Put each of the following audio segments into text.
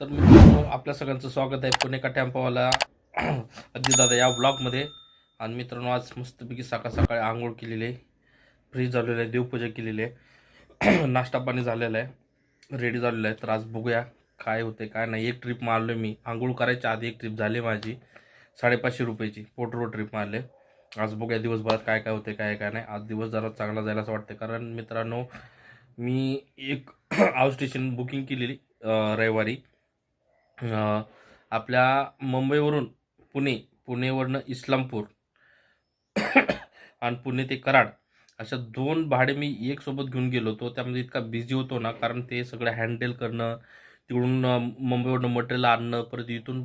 तर मित्रांनो आपल्या सगळ्यांचं स्वागत आहे पुणेका टेम्पोवाला. दादा या ब्लॉगमध्ये. आणि मित्रांनो आज मस्तपैकी सकाळ सकाळी आंघोळ केलेली आहे. फ्री झालेलं आहे देवपूजा केलेली आहे. नाश्ता पाणी झालेला आहे रेडी झालेलं आहे. तर आज बघूया काय होते काय नाही. एक ट्रिप मारलो मी. आंघोळ करायच्या आधी एक ट्रिप झाली माझी. साडेपाचशे रुपयाची पोटरो ट्रिप मारले. आज बघूया दिवसभरात काय काय होते काय काय नाही. आज दिवस जरा चांगला जायला असं वाटतं कारण मित्रांनो मी एक आउट स्टेशन बुकिंग केलेली रविवारी. आपल्या मुंबईवरून पुणे पुणेवरनं इस्लामपूर आणि पुणे ते कराड अशा दोन भाडे मी एक सोबत घेऊन गेलो होतो. त्यामध्ये इतका बिझी होतो ना कारण ते सगळं हँडल करणं तिकडून मुंबईवरनं मटेरियल आणणं परत इथून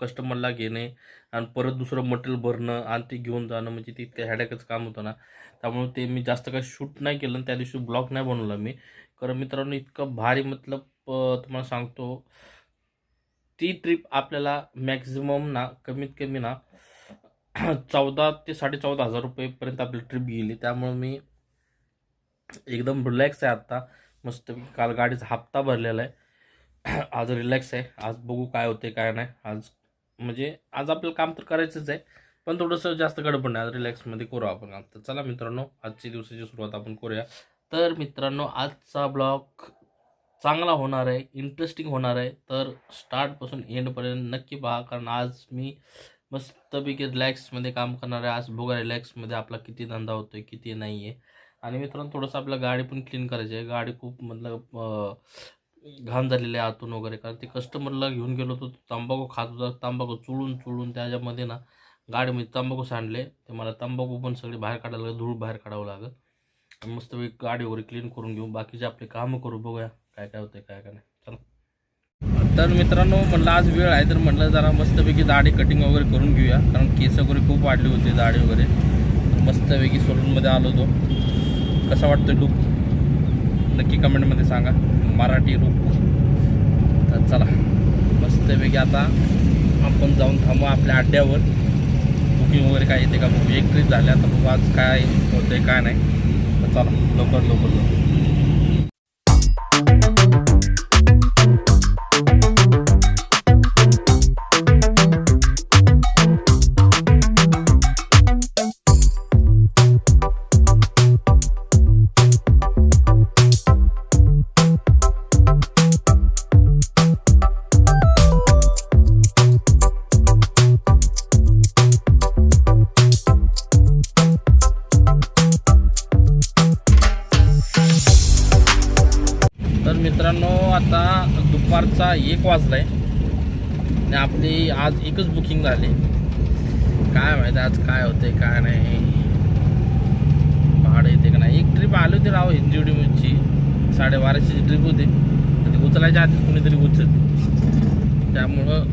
कस्टमरला घेणे आणि परत दुसरं मटेरियल भरणं आणि ते घेऊन जाणं म्हणजे ते इतकं हॅडॅकच काम होतं ना. त्यामुळे ते मी जास्त काही शूट नाही केलं आणि त्या दिवशी ब्लॉग नाही बनवला मी. कारण मित्रांनो इतकं भारी मतलब तुम्हाला सांगतो ती ट्रिप आपल्याला मॅक्झिमम ना कमीत कमी ना चौदा ते साडे चौदा हजार रुपयेपर्यंत आपली ट्रिप गेली. त्यामुळे मी एकदम रिलॅक्स आहे आत्ता मस्त काल गाडीचा हप्ता भरलेला आहे. आज रिलॅक्स आहे. आज बघू काय होते काय नाही. आज म्हणजे आज आपल्याला काम तर करायचंच आहे. पण थोडंसं जास्त गडबड नाही. आज रिलॅक्समध्ये करू आपण काम. तर चला मित्रांनो आजची दिवसाची सुरुवात आपण करूया. तर मित्रांनो आजचा ब्लॉग चांगला होणार आहे इंटरेस्टिंग होणार आहे. तर स्टार्टपासून एंडपर्यंत नक्की पहा कारण आज मी मस्तपैकी रिलॅक्समध्ये काम करणार आहे. आज बघा रिलॅक्समध्ये आपला किती धंदा होतो आहे किती नाही आहे आणि मित्रांनो थोडंसं आपलं गाडी पण क्लीन करायची आहे. गाडी खूप मतलब घाण झालेली आहे आतून वगैरे. कारण ते कस्टमरला घेऊन गेलो होतो तंबाखू खात होता. तंबाखू चुळून चुळून त्याच्यामध्ये ना गाडीमध्ये तंबाखू सांडले. ते मला तंबाखू पण सगळे बाहेर काढायला लागेल धूळ बाहेर काढावं लागेल. मस्तपैकी गाडी वगैरे क्लीन करून घेऊ. बाकीचे आपले कामं करू बघूया. काय काय होतंय काय काय नाही. चला. तर मित्रांनो म्हणलं आज वेळ आहे तर म्हटलं जरा मस्तपैकी दाढी कटिंग वगैरे करून घेऊया. कारण केस वगैरे खूप वाढले होते दाढी वगैरे. मस्तपैकी सलूनमध्ये आलो होतो. कसा वाटतो लुक नक्की कमेंटमध्ये सांगा. मराठी लुक तर चला. मस्तपैकी आता आपण जाऊन थांबू आपल्या अड्ड्यावर. बुकिंग वगैरे काय येते का बघू. एक ट्रीप झाली आता बघू आज काय होतंय काय नाही. तर चला लवकर लवकर लवकर दुपारचा एक वाजला आहे आणि आपली आज एकच बुकिंग झाली. काय माहिती आज काय होते काय नाही. भाडं येते का नाही? एक ट्रिप आली होती राव हिंजिवडीची साडेबाराशेची ट्रिप होती. तर ती उचलायच्या आधीच कुणीतरी उचल. त्यामुळं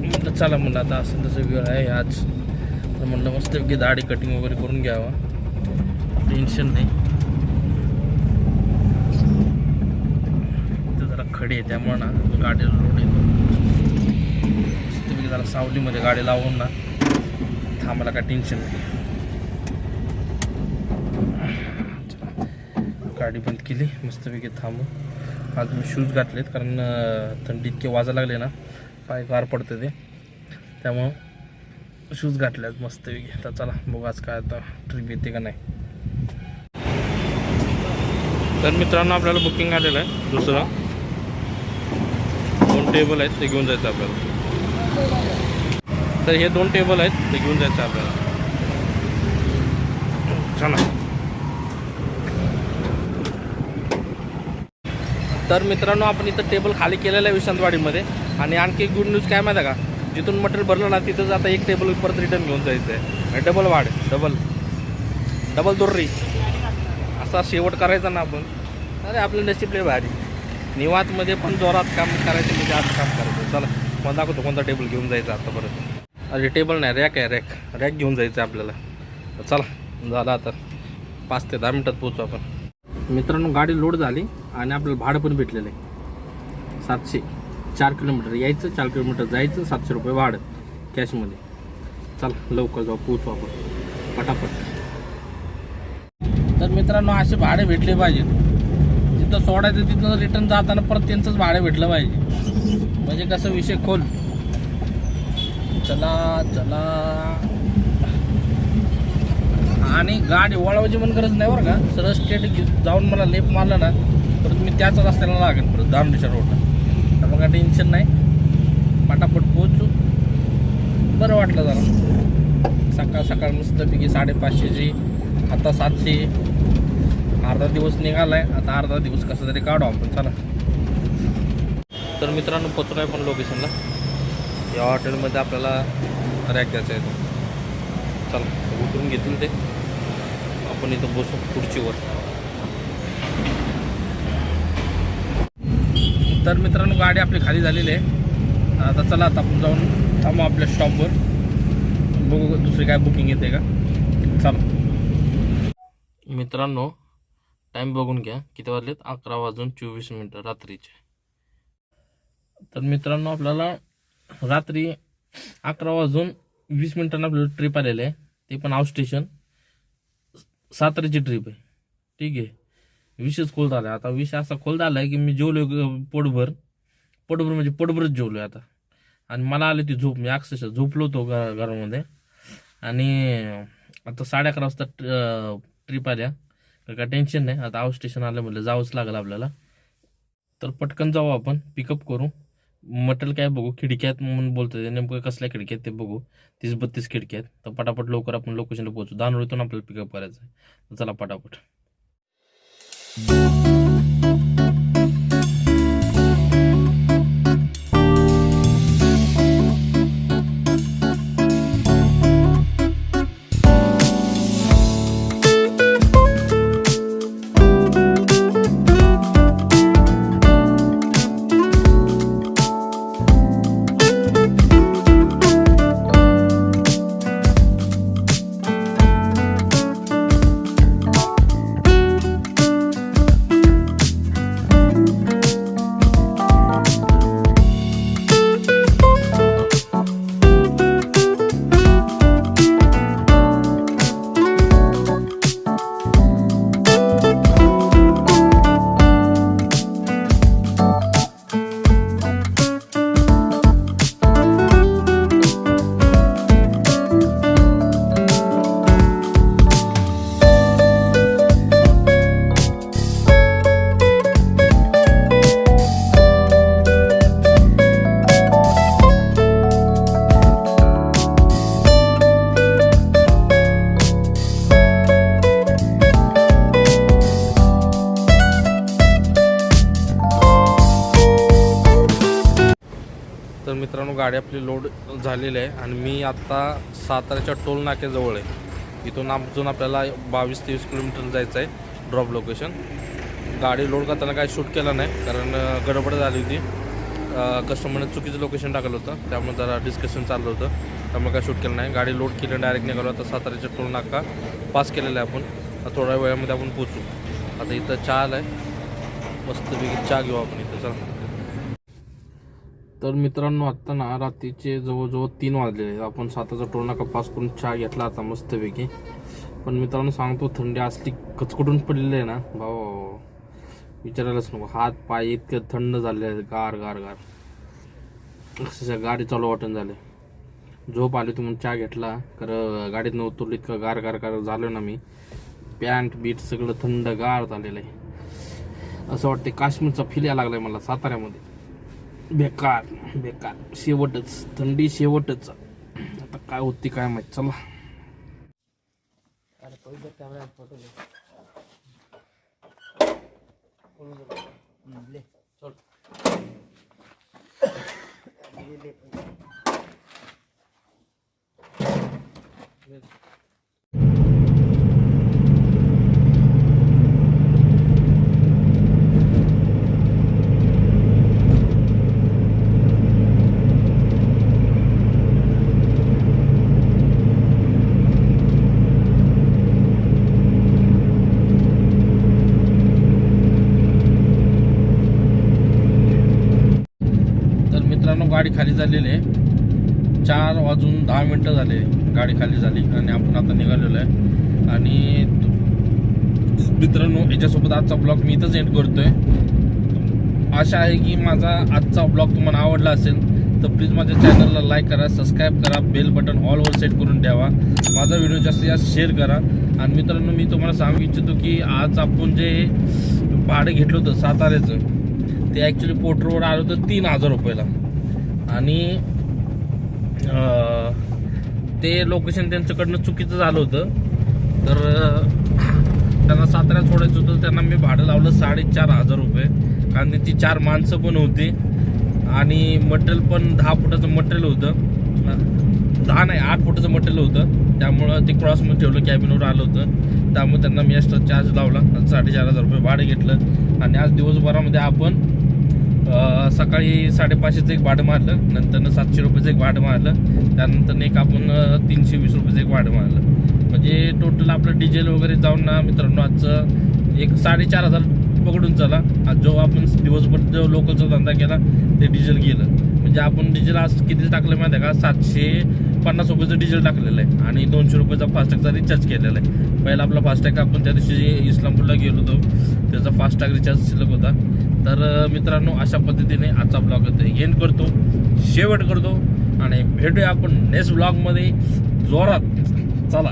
म्हटलं चला म्हणलं आता असं तसं वेळ आहे आज. तर म्हणलं मस्तपैकी दाढी कटिंग वगैरे करून घ्यावा. टेन्शन नाही इथं जरा खडे आहे त्यामुळे ना गाडीला लोड येतो. तुम्ही जरा सावलीमध्ये गाडी लावून ना थांबायला काय टेन्शन नाही. गाडी बंद केली मस्तपैकी थांबू आज मी शूज घातलेत कारण थंडी इतके वाजा लागले ना पाय गार पडते ते. त्यामुळं शूज घातले आहेत मस्तपैकी आता चला बघू आज काय आता ट्रिप येते का नाही. तर मित्रांनो आपल्याला बुकिंग आलेलं आहे दुसरं. टेबल आहेत ते घेऊन जायचं आपल्याला. तर हे दोन टेबल आहेत ते घेऊन जायचं आपल्याला. चला. तर मित्रांनो आपण इथं टेबल खाली केलेलं आहे विश्रांतवाडीमध्ये आणि आणखी गुड न्यूज काय माहिती आहे का? जिथून मटेरियल भरलं ना तिथंच आता एक टेबल परत रिटर्न घेऊन जायचं आहे डबल वाढ डबल डबल दोर्री असा शेवट करायचा ना आपण. अरे आपलं नशीब लय भारी. निवातमध्ये पण जोरात काम करायचं म्हणजे आज काम करायचं. चला मला दाखवतो कोणता टेबल घेऊन जायचा आता परत अरे टेबल नाही रॅक आहे रॅक रॅक घेऊन जायचं आहे आपल्याला. चला झालं आता. पाच ते दहा मिनटात पोहोचू आपण. मित्रांनो गाडी लोड झाली आणि आपल्याला भाडं पण भेटलेलं आहे. सातशे चार किलोमीटर यायचं चार किलोमीटर जायचं सातशे रुपये भाडं कॅशमध्ये चला लवकर जाऊ पोचू आपण. पटापट. तर मित्रांनो असे भाडे भेटले पाहिजेत. जिथं सोडायचं तिथनं रिटर्न जाताना परत त्यांचंच भाडं भेटलं पाहिजे. म्हणजे कसं विषय खोल. चला चला. आणि गाडी वळवायची पण गरज नाही बरं का. सरळ स्टेट जाऊन मला लेप मारला ना परत मी त्याच रस्त्याला लागेल परत दारुंडीच्या रोडला मग काय टेन्शन नाही. पटापट पोहोचू. बरं वाटलं जरा. सकाळ सकाळ मस्तपैकी साडेपाचशेची आता सातशे. अर्धा दिवस निघालाय. आता अर्धा दिवस कसा तरी काढू आपण. चला. तर मित्रांनो पोचलो आहे पण लोकेशनला या हॉटेलमध्ये आपल्याला रॅक द्यायचा आहे. चल चला उतरून घेतील ते. आपण इथं बसू खुर्चीवर. तर मित्रांनो गाडी आपली खाली झालेली आहे. आता चला आता आपण जाऊन थांबू आपल्या स्टॉपवर बघू दुसरी काय बुकिंग येते का. चला. मित्रांनो टाईम बघून घ्या. किती वाजलेत? अकरा वाजून चोवीस मिनटं रात्रीचे. तर मित्रांनो आपल्याला रात्री अकरा वाजून वीस मिनिटांना आपल्याला ट्रिप आलेलं आहे. ते पण आउट स्टेशन साताऱ्याची ट्रिप आहे. ठीक आहे. विषयच खोल झाला आता विषय असा खोल झाला आहे की मी जेवलो पोटभर. पोटभर म्हणजे पोटभरच जेवलो आता. आणि मला आली ती झोप. मी अक्षरशः झोपलो होतो घरामध्ये. आणि आता साडे अकरा वाजता ट्रिप आल्या. तर काय टेन्शन नाही. आता आऊ स्टेशन आलं म्हटलं जावंच लागलं आपल्याला. तर पटकन जाऊ आपण पिकअप करू. मटेरियल काय बघू खिडक्यात म्हणून बोलतोय नेमकं कसल्या खिडक्यात ते बघू. तीस बत्तीस खिडक्यात. तर पटापट लवकर आपण लोकेशनला पोहोचू. दानोळीतून आपल्याला पिकअप करायचं आहे चला पटापट. मित्रांनो गाडी आपली लोड झालेली आहे आणि मी आत्ता साताऱ्याच्या टोल नाक्याजवळ आहे. इथून अजून आपल्याला बावीस तेवीस किलोमीटर जायचं आहे ड्रॉप लोकेशन गाडी लोड करताना काय शूट केलं नाही कारण गडबड झाली होती. कस्टमरने चुकीचं लोकेशन टाकलं होतं त्यामुळे जरा डिस्कशन चाललं होतं. त्यामुळे काय शूट केलं नाही. गाडी लोड केली डायरेक्ट निघालो. आता साताऱ्याच्या टोल नाका पास केलेला आहे आपण. थोड्या वेळामध्ये आपण पोचू आता इथं चहा आला आहे मस्तपैकी चहा घेऊ आपण इथं. चला. तर मित्रांनो आत्ता ना रात्रीचे जवळजवळ तीन वाजलेले आपण साताचा टोल पास करून चहा घेतला आता मस्तपैकी. पण मित्रांनो सांगतो थंडी असली कचकटून पडलेली आहे ना भाऊ विचारायलाच नको. हात पाय इतके थंड झाले आहेत गार गार गार. अक्षरशः गाडी चालू वाटून झाले. झोप आली तुम्ही चहा घेतला. खरं गाडीत उतरली इतकं गार गार गार झालो ना मी. पॅन्ट बीट सगळं थंड गार झालेलं आहे. असं वाटते काश्मीरचा फील यायला लागलाय मला साताऱ्यामध्ये. बेकार बेकार. शेवटच थंडी शेवटच. आता काय होती काय माहीत चला. तर मित्रांनो गाडी खाली झालेली आहे. चार वाजून दहा मिनटं झाले गाडी खाली झाली आणि आपण आता निघालेलो आहे. आणि मित्रांनो याच्यासोबत आजचा ब्लॉग मी इथंच एंड करतोय. आशा आहे की माझा आजचा ब्लॉग तुम्हाला आवडला असेल तर प्लीज माझ्या चॅनलला लाईक करा सबस्क्राईब करा बेल बटन ऑलवर सेट करून ठेवा. माझा व्हिडिओ जास्तीत जास्त शेअर करा. आणि मित्रांनो मी तुम्हाला सांगू इच्छितो की आज आपण जे भाडं घेतलं होतं साताऱ्याचं ते ॲक्च्युली पोर्टरवर आलं होतं तीन हजार रुपयाला. आणि ते लोकेशन त्यांच्याकडनं चुकीचं झालं होतं. तर त्यांना साताऱ्यात सोडायचं होतं त्यांना मी भाडं लावलं साडेचार हजार रुपये. कारण त्यांची चार माणसं पण होती. आणि मटेरियल पण दहा फुटाचं मटेरियल होतं. दहा नाही आठ फुटाचं मटेरियल होतं. त्यामुळं ते क्रॉसमध्ये ठेवलं कॅबिनवर आलं होतं. त्यामुळे त्यांना मी एक्स्ट्रा चार्ज लावला साडेचार हजार रुपये भाडं घेतलं. आणि आज दिवसभरामध्ये आपण सकाळी साडेपाचशेचं एक भाडं मारलं नंतरनं सातशे रुपयाचं एक भाडं मारलं त्यानंतर एक आपण तीनशे वीस रुपयाचं एक भाडं मारलं. म्हणजे टोटल आपलं डिझेल वगैरे जाऊन ना मित्रांनो आजचं एक साडेचार हजार पकडून चला. आज जो आपण दिवसभर जो लोकलचा धंदा केला ते डिझेल गेलं. म्हणजे आपण डिझेल आज किती टाकलं माहिती आहे का? सातशे पन्नास रुपयाचं डिझेल टाकलेलं आहे. आणि दोनशे रुपयाचा फास्टॅगचा रिचार्ज केलेला आहे. पहिला आपला फास्टॅग आपण त्या दिवशी जे इस्लामपूरला गेलो होतो. त्याचा फास्टॅग रिचार्ज शिल्लक होता. तर मित्रांनो अशा पद्धतीने आजचा ब्लॉग एंड करतो. शेवट करतो. आणि भेटूया आपण नेक्स्ट ब्लॉगमध्ये जोरात. चला.